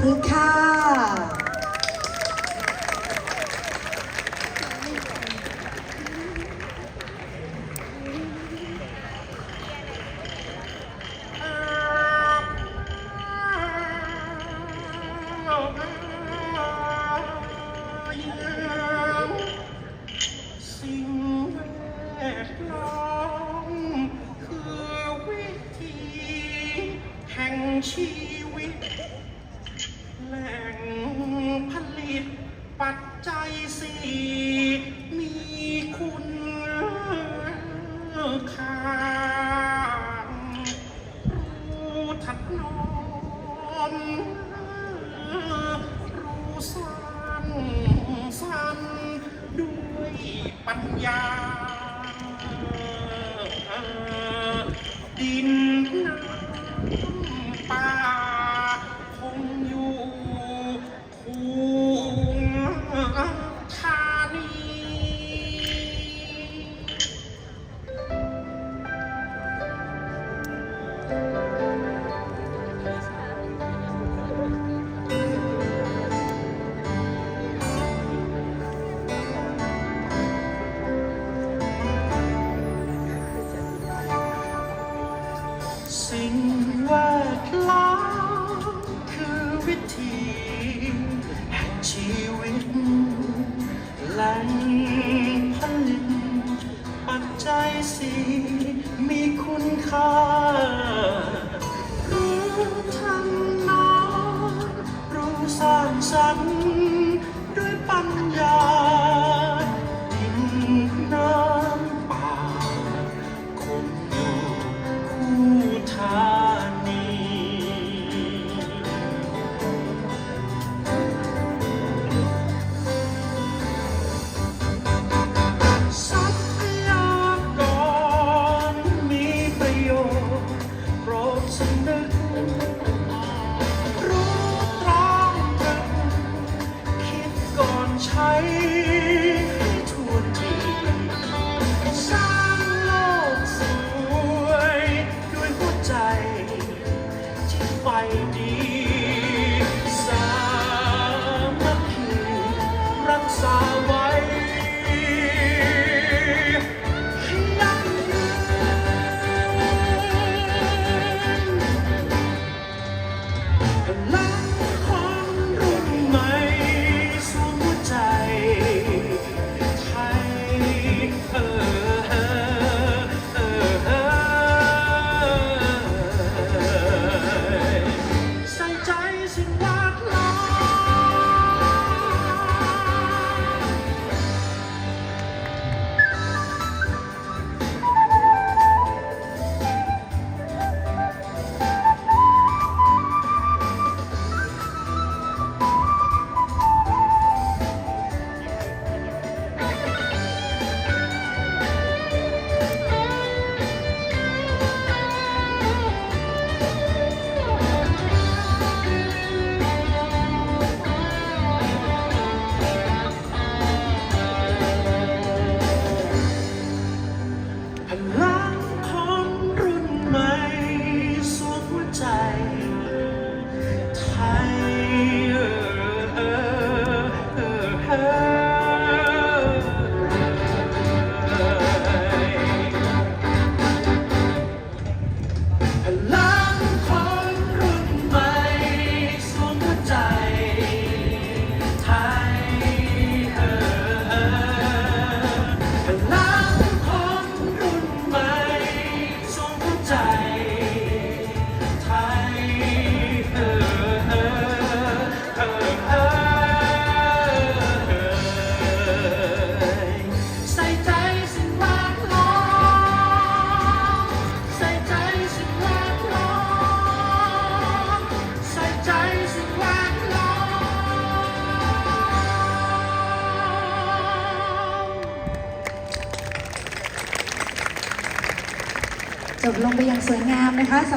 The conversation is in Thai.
พฤกษ์ค่ะชี นรู้สั้นสั้นด้วยปัญญา ดินน้ำป่าคงอยู่คู่ธานี ชีวิตไหลผลิตปัจจัยสีมีคุณค่ารู้ทันนอนรู้สร้างสรรค์ด้วยปั จบลงไปอย่างสวยงามนะคะ